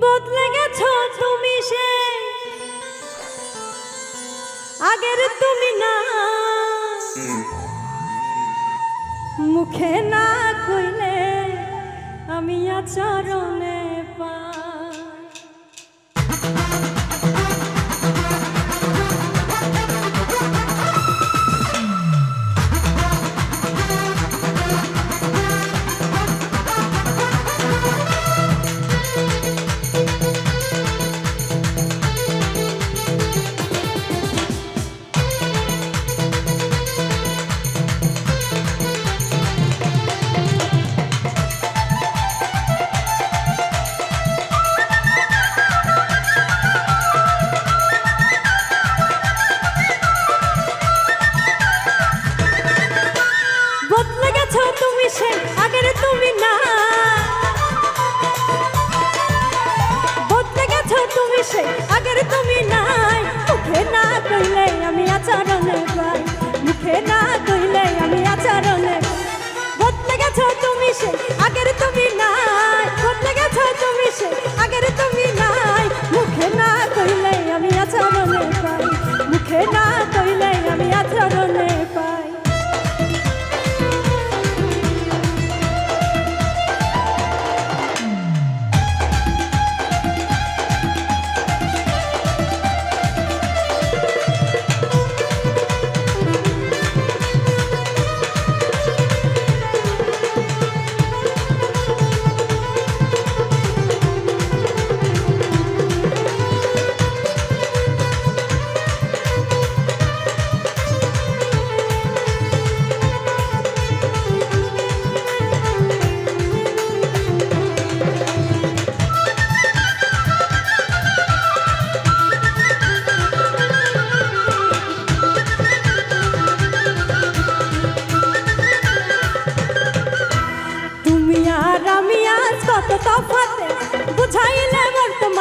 বদলে গেছো তুমি সে। আগের তুমি না। মুখে না কইলে আমি আচরণে পাই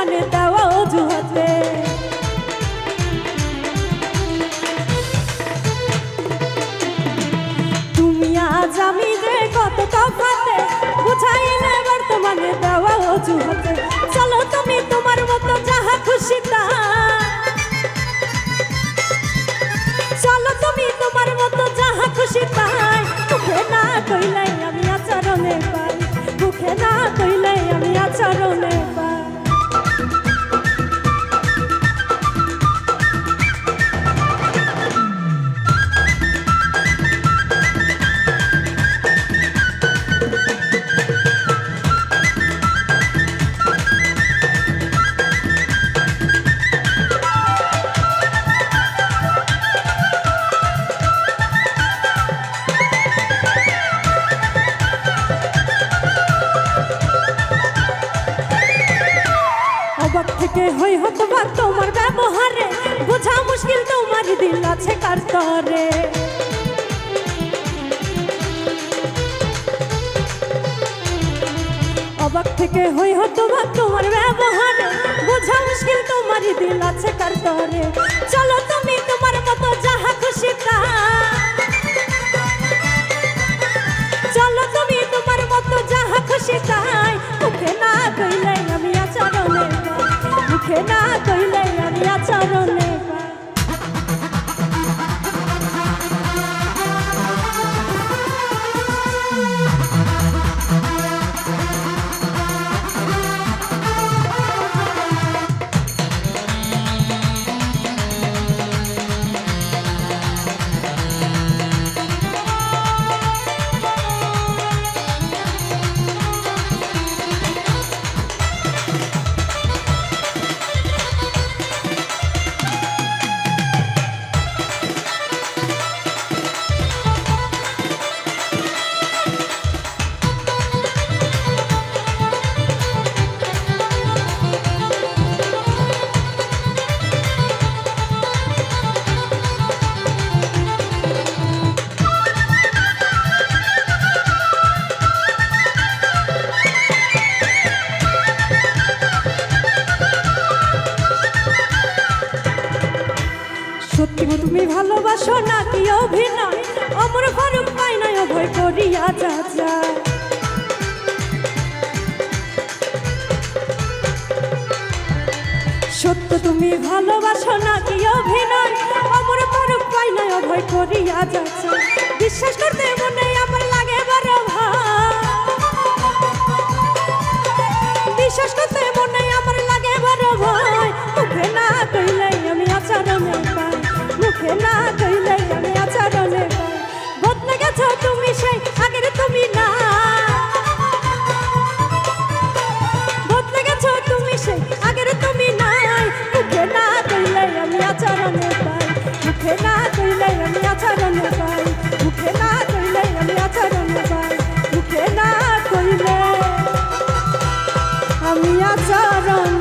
বর্তমানে দেওয়া অজুহাতে তুমি আজ আমি যে কত তফাতে বুঝাইলে বর্তমানে দেওয়া অজুহাতে চলো তুমি তোমার মতো যাহা খুশি তা ব্যবহারে বোঝা মুশকিল তোমার দিল আছে কার তরে। অবাক থেকে হই হতবা তোমার ব্যবহারে, বোঝা মুশকিল তোমার দিল আছে কার তরে। চলো তুমি তোমার মতো যাহা খুশি তা। চলো তুমি তোমার মতো যাহা খুশি তাই মুখে সত্যি তুমি ভালোবাসো না নাকি অভিনয়? অমর ফারুক পাই নাই অভয় করিয়া যা যা। সত্য তুমি ভালোবাসো নাকি অভিনয়? অমর ফারুক পাই নাই অভয় করিয়া যা যা। বিশ্বাস করতে মনে চরণ